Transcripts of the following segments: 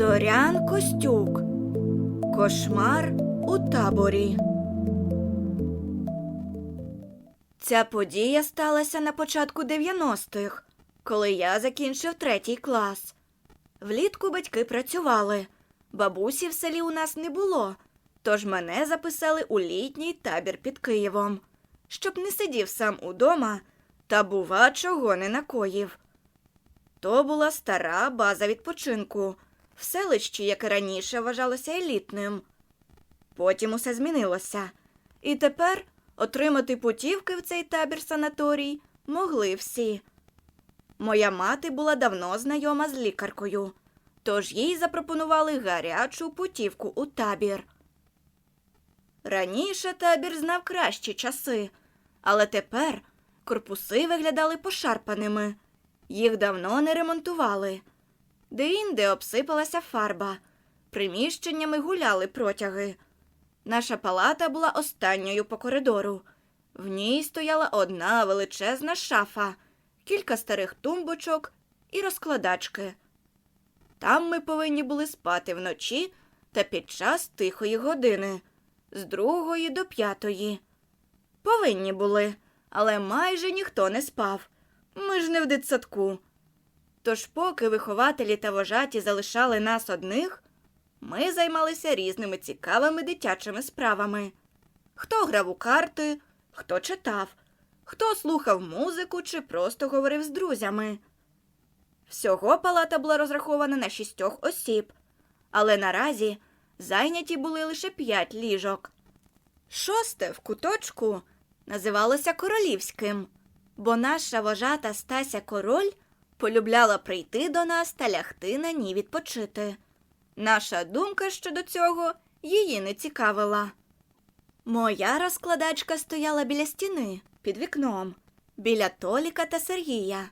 Зорян Костюк. Кошмар у таборі. Ця подія сталася на початку 90-х, коли я закінчив третій клас. Влітку батьки працювали. Бабусі в селі у нас не було, тож мене записали у літній табір під Києвом, щоб не сидів сам удома та, бува, чого не накоїв. То була стара база відпочинку в селищі, яке раніше вважалося елітним. Потім усе змінилося, і тепер отримати путівки в цей табір санаторій могли всі. Моя мати була давно знайома з лікаркою, тож їй запропонували гарячу путівку у табір. Раніше табір знав кращі часи, але тепер корпуси виглядали пошарпаними. Їх давно не ремонтували. Де-інде обсипалася фарба, приміщеннями гуляли протяги. Наша палата була останньою по коридору. В ній стояла одна величезна шафа, кілька старих тумбочок і розкладачки. Там ми повинні були спати вночі та під час тихої години з другої до п'ятої. Повинні були, але майже ніхто не спав. Ми ж не в дитсадку. Тож, поки вихователі та вожаті залишали нас одних, ми займалися різними цікавими дитячими справами. Хто грав у карти, хто читав, хто слухав музику чи просто говорив з друзями. Всього палата була розрахована на шістьох осіб, але наразі зайняті були лише п'ять ліжок. Шосте в куточку називалося королівським, бо наша вожата Стася Король полюбляла прийти до нас та лягти на ній відпочити. Наша думка щодо цього її не цікавила. Моя розкладачка стояла біля стіни під вікном, біля Толіка та Сергія.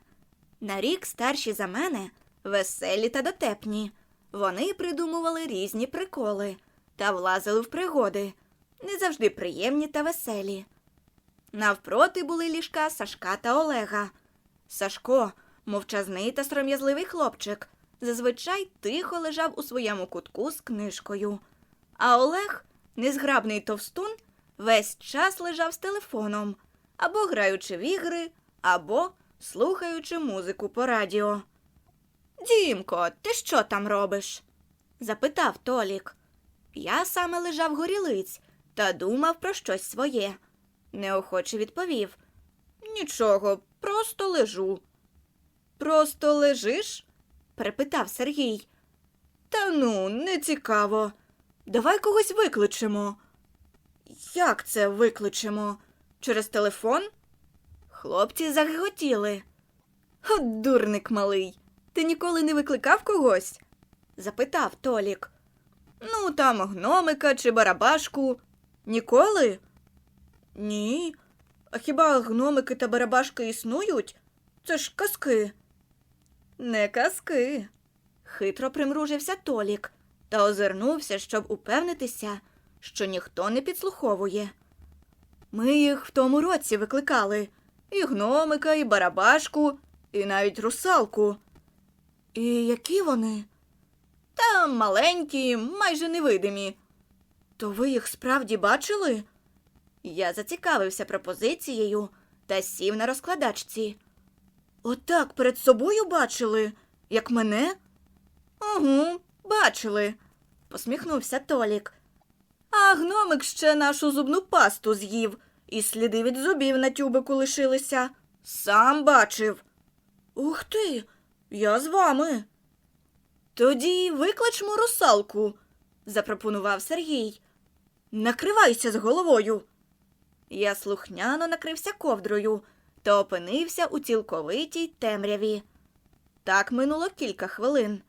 На рік старші за мене, веселі та дотепні. Вони придумували різні приколи та влазили в пригоди, не завжди приємні та веселі. Навпроти були ліжка Сашка та Олега. Сашко, мовчазний та сором'язливий хлопчик, зазвичай тихо лежав у своєму кутку з книжкою. А Олег, незграбний товстун, весь час лежав з телефоном, або граючи в ігри, або слухаючи музику по радіо. Дімко, ти що там робиш? запитав Толік. Я саме лежав горілиць та думав про щось своє. Неохоче відповів. Нічого, просто лежу. Просто лежиш? перепитав Сергій. Та ну, не цікаво. Давай когось викличемо. Як це викличемо? Через телефон? Хлопці загиготіли. От дурник малий. Ти ніколи не викликав когось? запитав Толік. Ну, там гномика чи барабашку. Ніколи? Ні. А хіба гномики та барабашки існують? Це ж казки. Не казки. Хитро примружився Толік та озирнувся, щоб упевнитися, що ніхто не підслуховує. Ми їх в тому році викликали і гномика, і барабашку, і навіть русалку. І які вони? Та маленькі, майже невидимі. То ви їх справді бачили? Я зацікавився пропозицією та сів на розкладачці. Отак перед собою бачили, як мене? Угу, бачили, посміхнувся Толік. А гномик ще нашу зубну пасту з'їв, і сліди від зубів на тюбику лишилися. Сам бачив. Ух ти, я з вами. Тоді викличмо русалку, запропонував Сергій. Накривайся з головою. Я слухняно накрився ковдрою та опинився у цілковитій темряві. Так минуло кілька хвилин.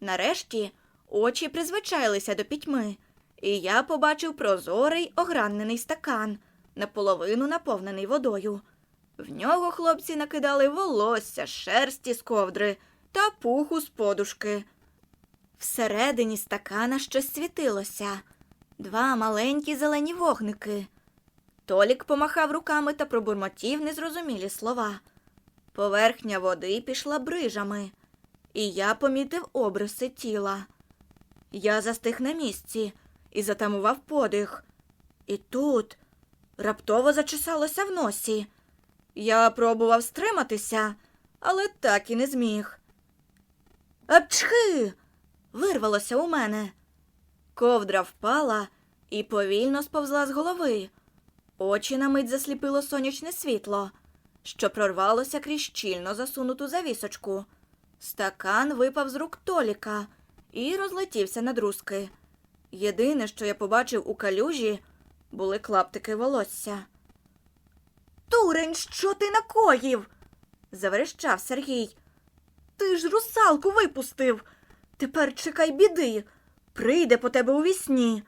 Нарешті очі призвичайлися до пітьми, і я побачив прозорий огранений стакан, наполовину наповнений водою. В нього хлопці накидали волосся, шерсті з ковдри та пуху з подушки. Всередині стакана щось світилося два маленькі зелені вогники. Толік помахав руками та пробурмотів незрозумілі слова. Поверхня води пішла брижами, і я помітив обриси тіла. Я застиг на місці і затамував подих. І тут раптово зачесалося в носі. Я пробував стриматися, але так і не зміг. Апчхи! вирвалося у мене. Ковдра впала і повільно сповзла з голови. Очі на мить засліпило сонячне світло, що прорвалося крізь щільно засунуту завісочку. Стакан випав з рук Толіка і розлетівся на друзки. Єдине, що я побачив у калюжі, були клаптики волосся. Турень, що ти накоїв? заверещав Сергій. Ти ж русалку випустив. Тепер чекай біди. Прийде по тебе у вісні.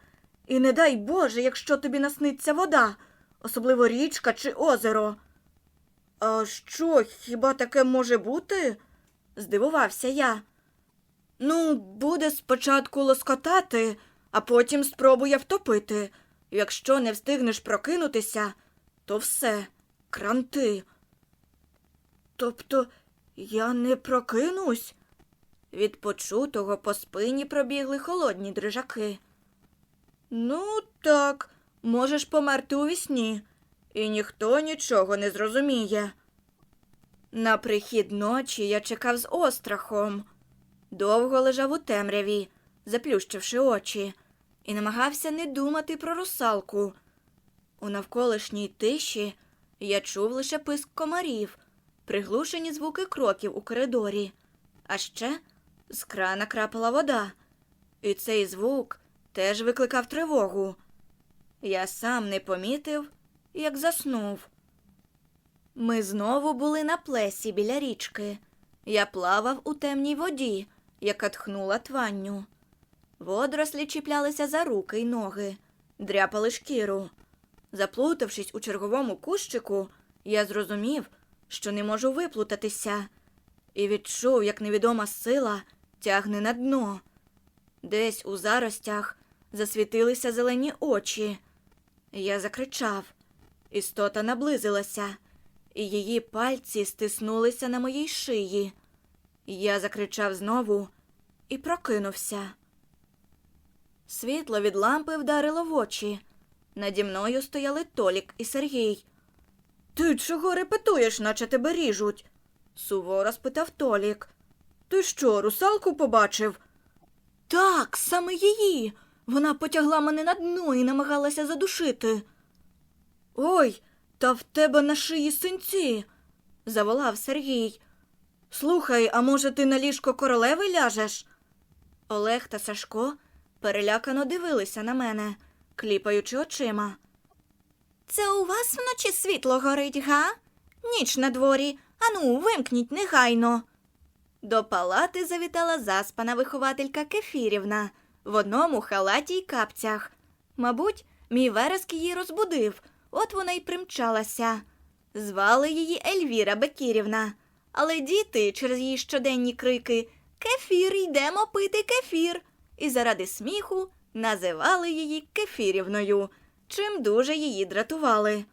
І не дай Боже, якщо тобі насниться вода, особливо річка чи озеро. А що, хіба таке може бути? здивувався я. Ну, буде спочатку лоскотати, а потім спробує втопити. Якщо не встигнеш прокинутися, то все, кранти. Тобто я не прокинусь? Від почутого по спині пробігли холодні дрижаки. Ну, так, можеш померти у вісні, і ніхто нічого не зрозуміє. На прихід ночі я чекав з острахом. Довго лежав у темряві, заплющивши очі, і намагався не думати про русалку. У навколишній тиші я чув лише писк комарів, приглушені звуки кроків у коридорі, а ще з крана крапала вода, і цей звук теж викликав тривогу. Я сам не помітив, як заснув. Ми знову були на плесі біля річки. Я плавав у темній воді, яка тхнула тванню. Водорослі чіплялися за руки й ноги, дряпали шкіру. Заплутавшись у черговому кущику, я зрозумів, що не можу виплутатися, і відчув, як невідома сила тягне на дно. Десь у заростях засвітилися зелені очі. Я закричав. Істота наблизилася, і її пальці стиснулися на моїй шиї. Я закричав знову і прокинувся. Світло від лампи вдарило в очі. Наді мною стояли Толік і Сергій. Ти чого репетуєш, наче тебе ріжуть? суворо спитав Толік. Ти що, русалку побачив? Так, саме її. Вона потягла мене на дно і намагалася задушити. Ой, та в тебе на шиї синці, заволав Сергій. Слухай, а може, ти на ліжко королеви ляжеш? Олег та Сашко перелякано дивилися на мене, кліпаючи очима. Це у вас вночі світло горить, га? Ніч на дворі. Ану, вимкніть негайно. До палати завітала заспана вихователька Кефірівна в одному халаті й капцях. Мабуть, мій вереск її розбудив, от вона й примчалася. Звали її Ельвіра Бекірівна, але діти через її щоденні крики Кефір, йдемо пити кефір. І заради сміху називали її Кефірівною, чим дуже її дратували.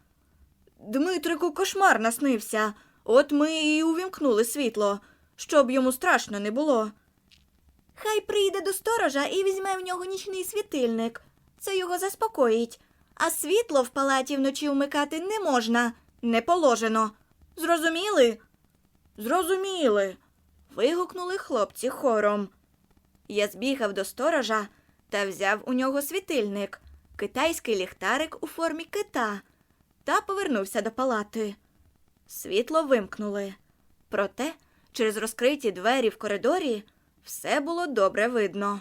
Дмитрику кошмар наснився, от ми і увімкнули світло, щоб йому страшно не було. Хай прийде до сторожа і візьме в нього нічний світильник. Це його заспокоїть. А світло в палаті вночі вмикати не можна, не положено. Зрозуміли? Зрозуміли. вигукнули хлопці хором. Я збігав до сторожа та взяв у нього світильник, китайський ліхтарик у формі кита, та повернувся до палати. Світло вимкнули. Проте, через розкриті двері в коридорі все було добре видно.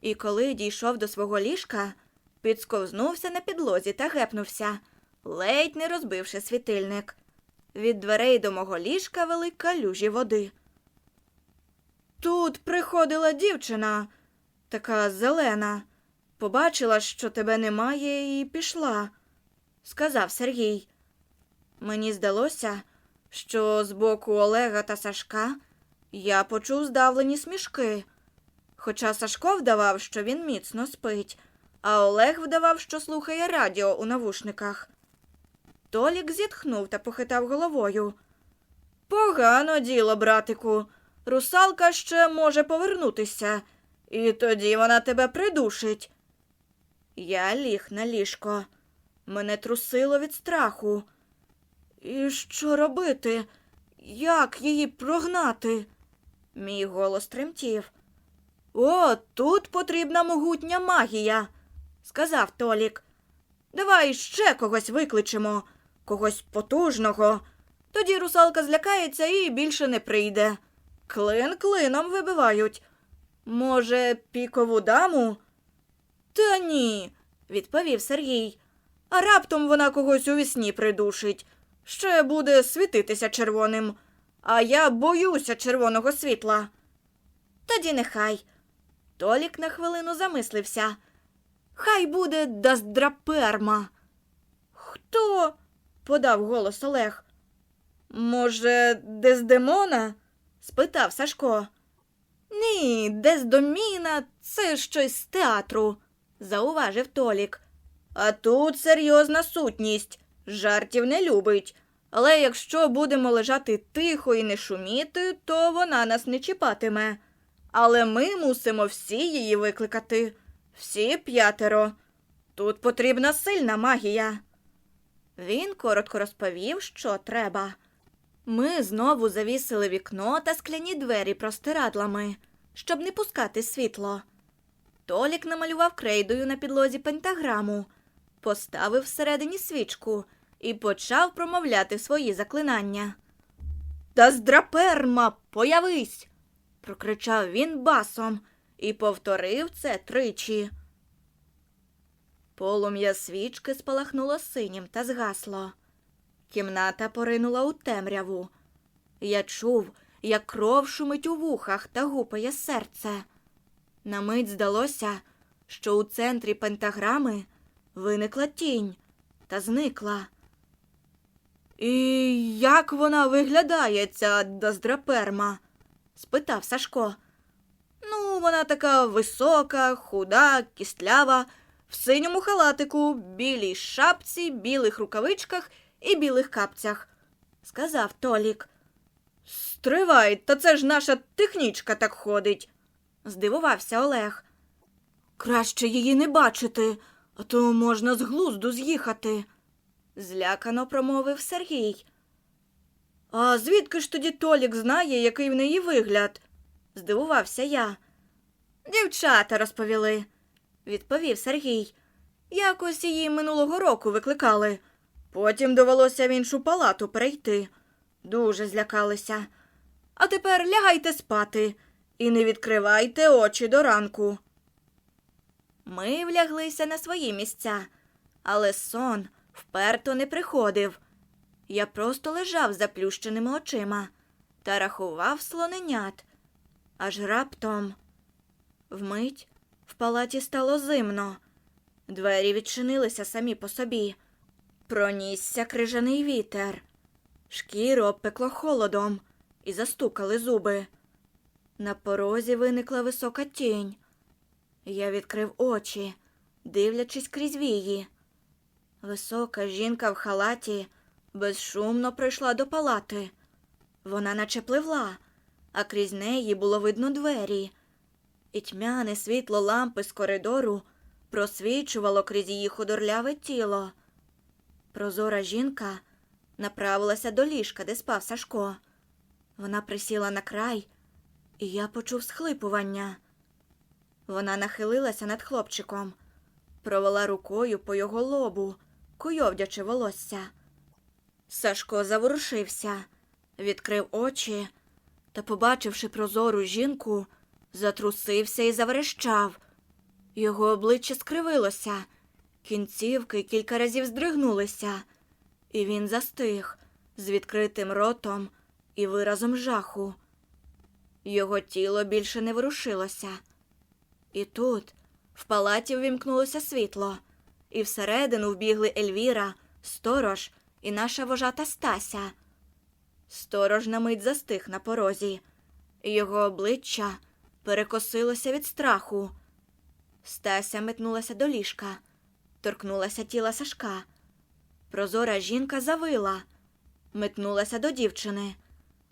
І коли дійшов до свого ліжка, підсковзнувся на підлозі та гепнувся, ледь не розбивши світильник. Від дверей до мого ліжка вели калюжі води. Тут приходила дівчина, така зелена, побачила, що тебе немає, і пішла, сказав Сергій. Мені здалося, що з боку Олега та Сашка я почув здавлені смішки. Хоча Сашко вдавав, що він міцно спить, а Олег вдавав, що слухає радіо у навушниках. Толік зітхнув та похитав головою. Погано діло, братику. Русалка ще може повернутися. І тоді вона тебе придушить. Я ліг на ліжко. Мене трусило від страху. І що робити? Як її прогнати? Мій голос тремтів. О, тут потрібна могутня магія, сказав Толік. Давай ще когось викличемо, когось потужного. Тоді русалка злякається і більше не прийде. Клин клином вибивають. Може, пікову даму? Та ні, відповів Сергій. А раптом вона когось у вісні придушить. Ще буде світитися червоним. А я боюся червоного світла. Тоді нехай. Толік на хвилину замислився. Хай буде Даздраперма. Хто? подав голос Олег. Може, Дездемона? спитав Сашко. Ні, Дездоміна це щось з театру, зауважив Толік. А тут серйозна сутність. Жартів не любить. Але якщо будемо лежати тихо і не шуміти, то вона нас не чіпатиме. Але ми мусимо всі її викликати. Всі п'ятеро. Тут потрібна сильна магія. Він коротко розповів, що треба. Ми знову завісили вікно та скляні двері простирадлами, щоб не пускати світло. Толік намалював крейдою на підлозі пентаграму, поставив всередині свічку і почав промовляти свої заклинання. Та здраперма, появись. прокричав він басом і повторив це тричі. Полум'я свічки спалахнуло синім та згасло. Кімната поринула у темряву. Я чув, як кров шумить у вухах та гупає серце. На мить здалося, що у центрі пентаграми виникла тінь та зникла. І як вона виглядає, ця доздраперма? спитав Сашко. Ну, вона така висока, худа, кістлява, в синьому халатику, білій шапці, білих рукавичках і білих капцях, сказав Толік. Стривай, та це ж наша технічка так ходить, здивувався Олег. Краще її не бачити, а то можна з глузду з'їхати, злякано промовив Сергій. А звідки ж тоді Толік знає, який в неї вигляд? здивувався я. Дівчата розповіли, відповів Сергій. Якось її минулого року викликали. Потім довелося в іншу палату перейти. Дуже злякалися. А тепер лягайте спати і не відкривайте очі до ранку. Ми вляглися на свої місця, але сон вперто не приходив. Я просто лежав заплющеними очима та рахував слоненят. Аж раптом вмить в палаті стало зимно. Двері відчинилися самі по собі. Пронісся крижаний вітер. Шкіру обпекло холодом і застукали зуби. На порозі виникла висока тінь. Я відкрив очі, дивлячись крізь вії. Висока жінка в халаті безшумно прийшла до палати. Вона наче пливла, а крізь неї було видно двері, і тьмяне світло лампи з коридору просвічувало крізь її худорляве тіло. Прозора жінка направилася до ліжка, де спав Сашко. Вона присіла на край, і я почув схлипування. Вона нахилилася над хлопчиком, провела рукою по його лобу, куйовдячи волосся. Сашко заворушився, відкрив очі та, побачивши прозору жінку, затрусився і заверещав. Його обличчя скривилося, кінцівки кілька разів здригнулися, і він застиг з відкритим ротом і виразом жаху. Його тіло більше не ворушилося. І тут в палаті ввімкнулося світло, і всередину вбігли Ельвіра, сторож і наша вожата Стася. Сторож на мить застиг на порозі, його обличчя перекосилося від страху. Стася метнулася до ліжка, торкнулася тіла Сашка. Прозора жінка завила, метнулася до дівчини,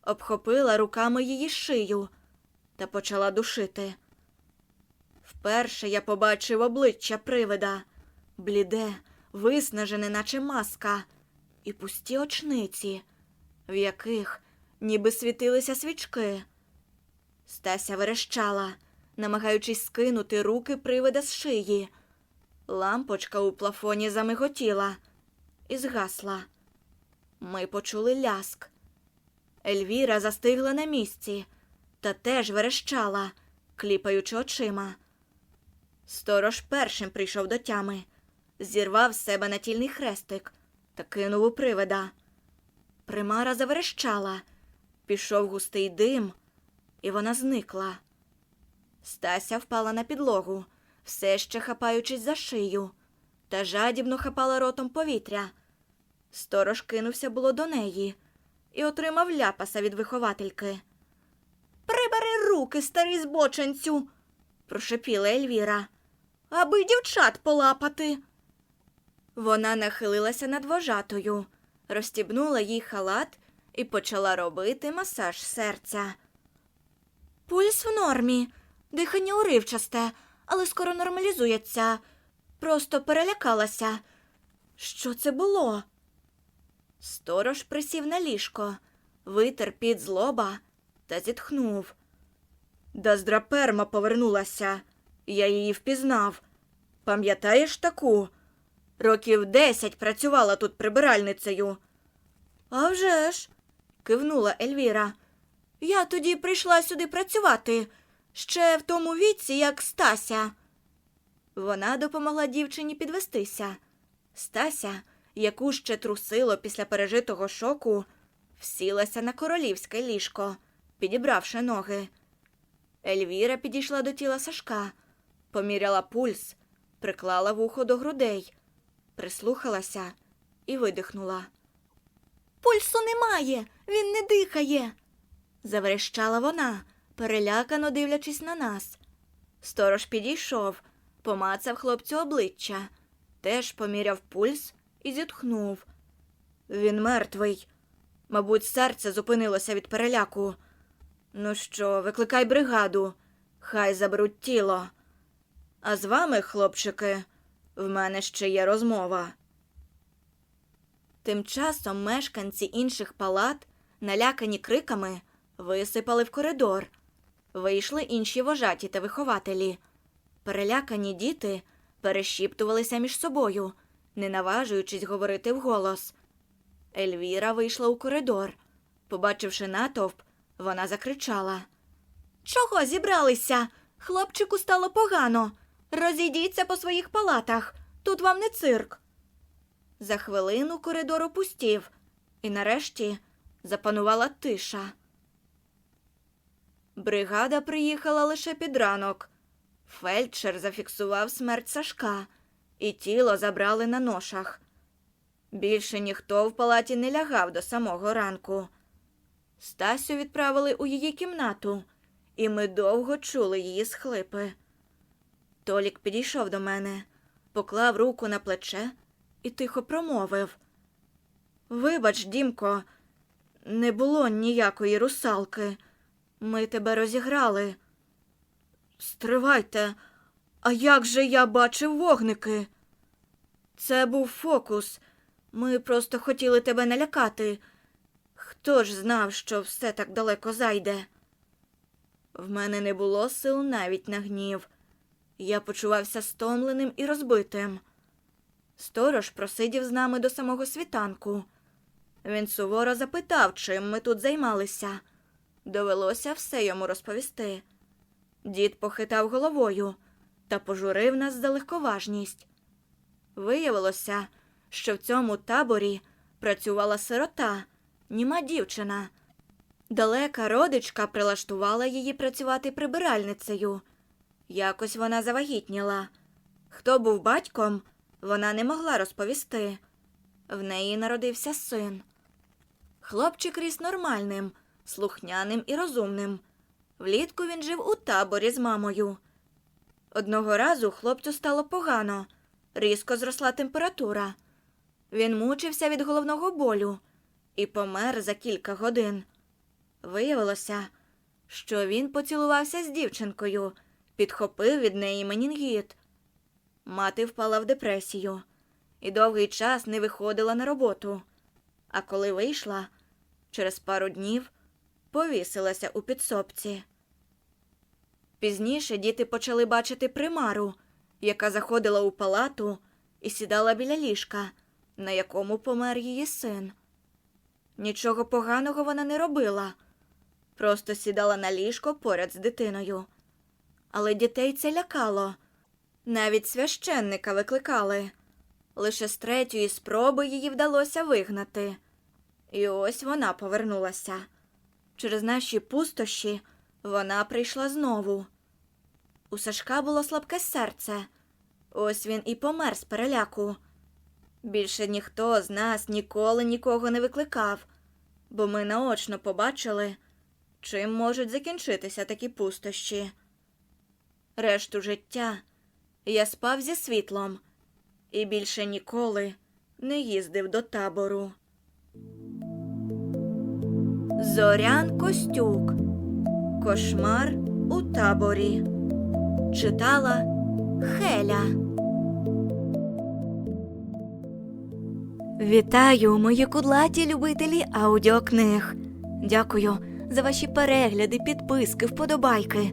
обхопила руками її шию та почала душити. Вперше я побачив обличчя привида, бліде, виснажене, наче маска, і пусті очниці, в яких ніби світилися свічки. Стася верещала, намагаючись скинути руки привида з шиї. Лампочка у плафоні замиготіла і згасла. Ми почули ляск. Ельвіра застигла на місці та теж верещала, кліпаючи очима. Сторож першим прийшов до тями, зірвав з себе натільний хрестик та кинув у привида. Примара заверещала, пішов густий дим, і вона зникла. Стася впала на підлогу, все ще хапаючись за шию, та жадібно хапала ротом повітря. Сторож кинувся було до неї і отримав ляпаса від виховательки. Прибери руки, старий збоченцю, прошепіла Ельвіра, аби дівчат полапати. Вона нахилилася над вожатою, розстібнула їй халат і почала робити масаж серця. Пульс в нормі, дихання уривчасте, але скоро нормалізується. Просто перелякалася. Що це було? Сторож присів на ліжко, витер під злоба та зітхнув. Даздраперма повернулася. Я її впізнав. Пам'ятаєш таку? Років десять працювала тут прибиральницею. «А вже ж», – кивнула Ельвіра. Я тоді прийшла сюди працювати, ще в тому віці, як Стася. Вона допомогла дівчині підвестися. Стася, яку ще трусило після пережитого шоку, всілася на королівське ліжко, підібравши ноги. Ельвіра підійшла до тіла Сашка, поміряла пульс, приклала вухо до грудей, прислухалася і видихнула. Пульсу немає, він не дихає. заверещала вона, перелякано дивлячись на нас. Сторож підійшов, помацав хлопцю обличчя, теж поміряв пульс і зітхнув. Він мертвий. Мабуть, серце зупинилося від переляку. Ну що, викликай бригаду, хай заберуть тіло. А з вами, хлопчики, в мене ще є розмова. Тим часом мешканці інших палат, налякані криками, висипали в коридор. Вийшли інші вожаті та вихователі. Перелякані діти перешіптувалися між собою, не наважуючись говорити вголос. Ельвіра вийшла у коридор. Побачивши натовп, вона закричала Чого зібралися? Хлопчику стало погано. Розійдіться по своїх палатах. Тут вам не цирк. За хвилину коридор опустів, і нарешті запанувала тиша. Бригада приїхала лише під ранок. Фельдшер зафіксував смерть Сашка, і тіло забрали на ношах. Більше ніхто в палаті не лягав до самого ранку. Стасю відправили у її кімнату, і ми довго чули її схлипи. Толік підійшов до мене, поклав руку на плече і тихо промовив Вибач, Дімко, не було ніякої русалки. Ми тебе розіграли. Стривайте, а як же я бачив вогники? Це був фокус. Ми просто хотіли тебе налякати. Хто ж знав, що все так далеко зайде? В мене не було сил навіть на гнів. Я почувався стомленим і розбитим. Сторож просидів з нами до самого світанку. Він суворо запитав, чим ми тут займалися. Довелося все йому розповісти. Дід похитав головою та пожурив нас за легковажність. Виявилося, що в цьому таборі працювала сирота, німа дівчина. Далека родичка прилаштувала її працювати прибиральницею. Якось вона завагітніла. Хто був батьком, вона не могла розповісти. В неї народився син. Хлопчик ріс нормальним, слухняним і розумним. Влітку він жив у таборі з мамою. Одного разу хлопцю стало погано, різко зросла температура. Він мучився від головного болю і помер за кілька годин. Виявилося, що він поцілувався з дівчинкою підхопив від неї менінгіт. Мати впала в депресію і довгий час не виходила на роботу. А коли вийшла, через пару днів повісилася у підсобці. Пізніше діти почали бачити примару, яка заходила у палату і сідала біля ліжка, на якому помер її син. Нічого поганого вона не робила, просто сідала на ліжко поряд з дитиною. Але дітей це лякало. Навіть священника викликали. Лише з третьої спроби її вдалося вигнати. І ось вона повернулася. Через наші пустощі вона прийшла знову. У Сашка було слабке серце. Ось він і помер з переляку. Більше ніхто з нас ніколи нікого не викликав, бо ми наочно побачили, чим можуть закінчитися такі пустощі. Решту життя я спав зі світлом і більше ніколи не їздив до табору. Зорян Костюк. Кошмар у таборі. Читала Хеля. Вітаю, мої кудлаті любителі аудіокниг. Дякую за ваші перегляди, підписки, вподобайки,